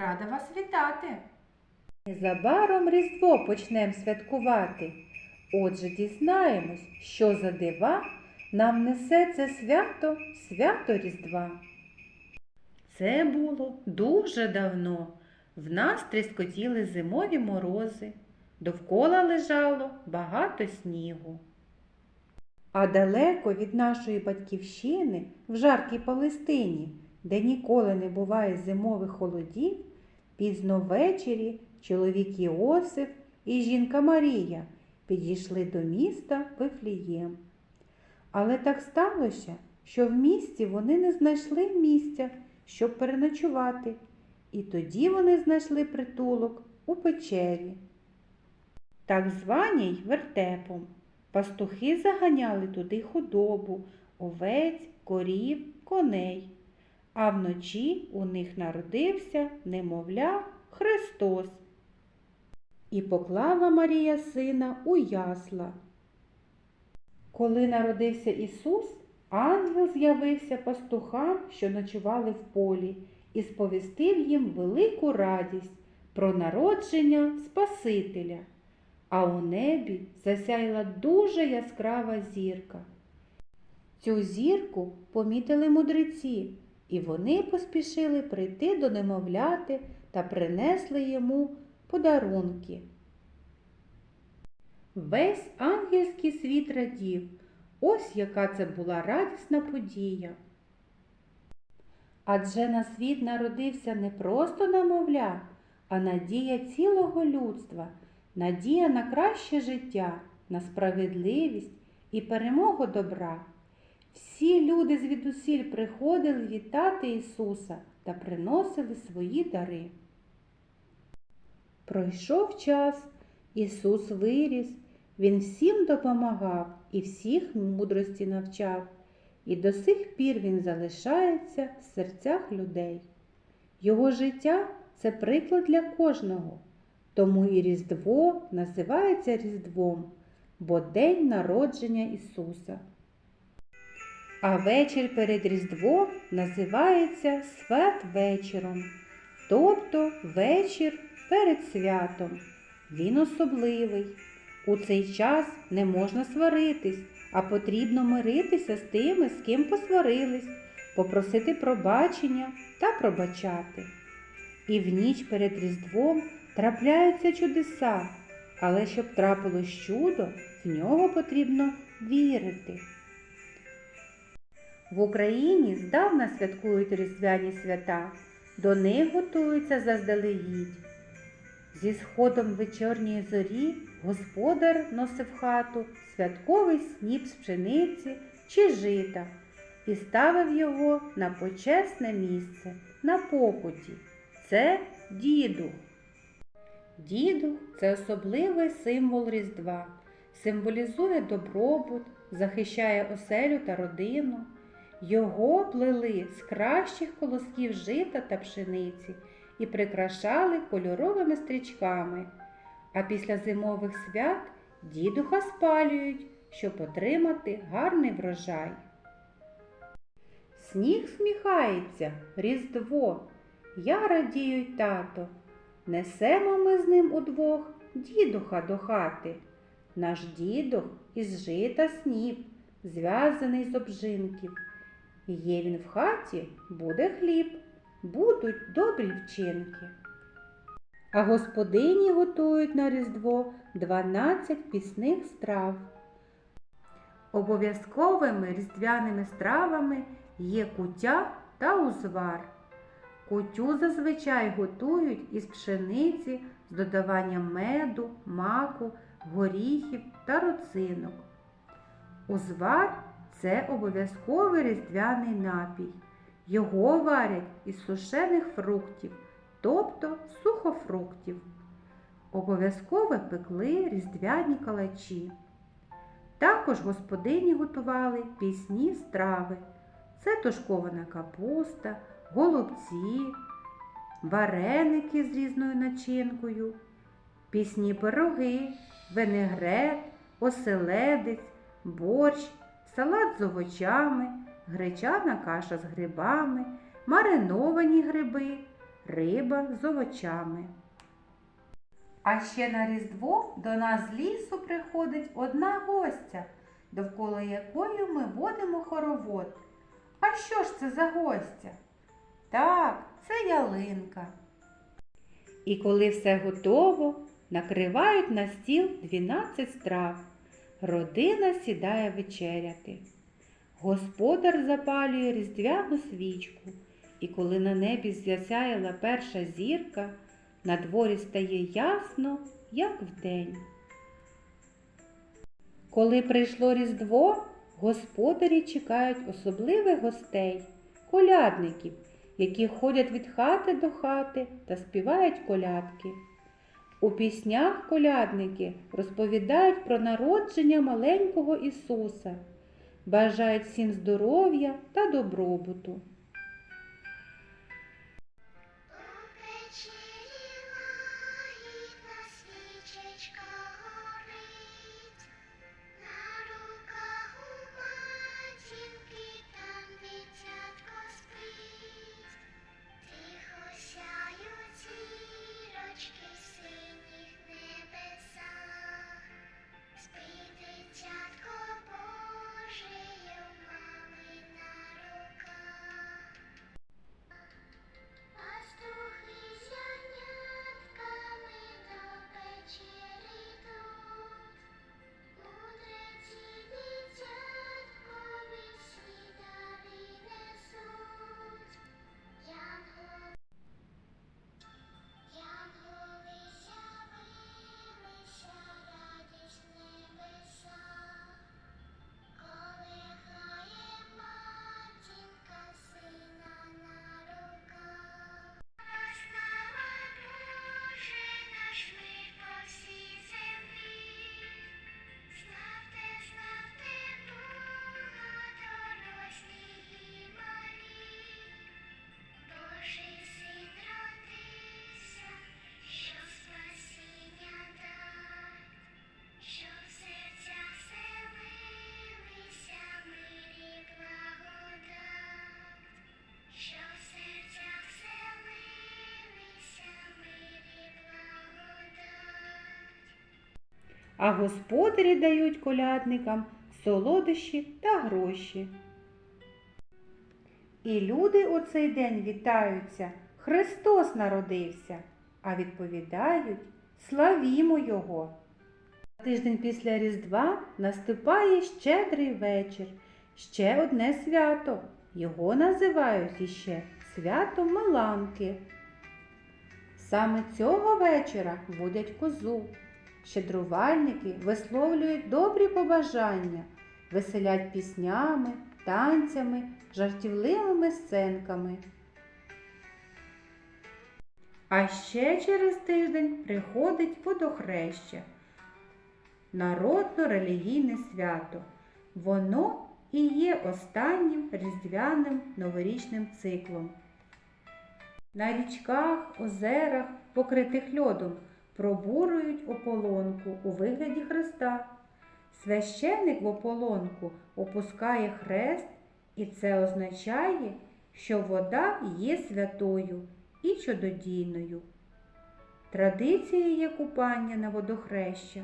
рада вас вітати. Незабаром Різдво почнем святкувати. Отже, дізнаємось, що за дива нам несе це свято, свято Різдва. Це було дуже давно. В нас тріскотіли зимові морози, довкола лежало багато снігу. А далеко від нашої батьківщини, в жаркій Палестині, де ніколи не буває зимових холодів, пізно ввечері чоловік Іосиф і жінка Марія підійшли до міста Вифлієм. Але так сталося, що в місті вони не знайшли місця, щоб переночувати, і тоді вони знайшли притулок у печері. Так званій вертепом. Пастухи заганяли туди худобу, овець, корів, коней. А вночі у них народився немовля Христос. І поклала Марія сина у ясла. Коли народився Ісус, ангел з'явився пастухам, що ночували в полі, і сповістив їм велику радість про народження Спасителя. А у небі засяяла дуже яскрава зірка. Цю зірку помітили мудреці, і вони поспішили прийти до немовляти та принесли йому подарунки. Весь ангельський світ радів, ось яка це була радісна подія. Адже на світ народився не просто намовля, а надія цілого людства, надія на краще життя, на справедливість і перемогу добра. Всі люди звідусіль приходили вітати Ісуса та приносили свої дари. Пройшов час, Ісус виріс, Він всім допомагав і всіх мудрості навчав, і до сих пір Він залишається в серцях людей. Його життя це приклад для кожного, тому і Різдво називається Різдвом, бо день народження Ісуса. А вечір перед Різдвом називається святвечором, тобто вечір перед святом. Він особливий. У цей час не можна сваритись, а потрібно миритися з тими, з ким посварились, попросити пробачення та пробачати. І в ніч перед Різдвом трапляються чудеса, але щоб трапилось чудо, в нього потрібно вірити. В Україні здавна святкують різдвяні свята, до них готуються заздалегідь. Зі сходом вечірньої зорі господар носив хату святковий сніп з пшениці чи жита і ставив його на почесне місце, на покуті. Це дідух. Дідух це особливий символ Різдва, символізує добробут, захищає оселю та родину. Його плели з кращих колосків жита та пшениці і прикрашали кольоровими стрічками. А після зимових свят дідуха спалюють, щоб отримати гарний врожай. Сніг сміхається, Різдво, я радію й тато. Несемо ми з ним удвох дідуха до хати. Наш дідух із жита сніп, зв'язаний з обжинків. Є він в хаті, буде хліб, будуть добрі вчинки. А господині готують на Різдво 12 пісних страв. Обов'язковими різдвяними стравами є куття та узвар. Кутю зазвичай готують із пшениці з додаванням меду, маку, горіхів та роцинок. Узвар це обов'язковий різдвяний напій. Його варять із сушених фруктів, тобто сухофруктів. Обов'язково пекли різдвяні калачі. Також господині готували пісні страви. Це тушкована капуста, голубці, вареники з різною начинкою, пісні пироги, винегрет, оселедець, борщ, салат з овочами, гречана каша з грибами, мариновані гриби, риба з овочами. А ще на Різдво до нас з лісу приходить одна гостя, довкола якої ми водимо хоровод. А що ж це за гостя? Так, це ялинка. І коли все готово, накривають на стіл 12 страв. Родина сідає вечеряти. Господар запалює різдвяну свічку, і коли на небі з'ясяяла перша зірка, на дворі стає ясно, як вдень. Коли прийшло Різдво, господарі чекають особливих гостей, колядників, які ходять від хати до хати та співають колядки. У піснях колядники розповідають про народження маленького Ісуса, бажають всім здоров'я та добробуту. А господарі дають колядникам солодощі та гроші. І люди у цей день вітаються, Христос народився, а відповідають Славімо Його. Тиждень після Різдва наступає щедрий вечір, ще одне свято. Його називають іще святом Маланки. Саме цього вечора водять козу. Щедрувальники висловлюють добрі побажання, веселять піснями, танцями, жартівливими сценками. А ще через тиждень приходить водохреща, народно-релігійне свято. Воно і є останнім різдвяним новорічним циклом. На річках, озерах, покритих льодом, пробурують ополонку у вигляді хреста. Священик в ополонку опускає хрест, і це означає, що вода є святою і чудодійною. Традицією є купання на водохреща.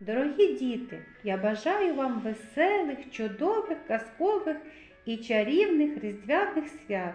Дорогі діти, я бажаю вам веселих, чудових, казкових і чарівних різдвяних свят.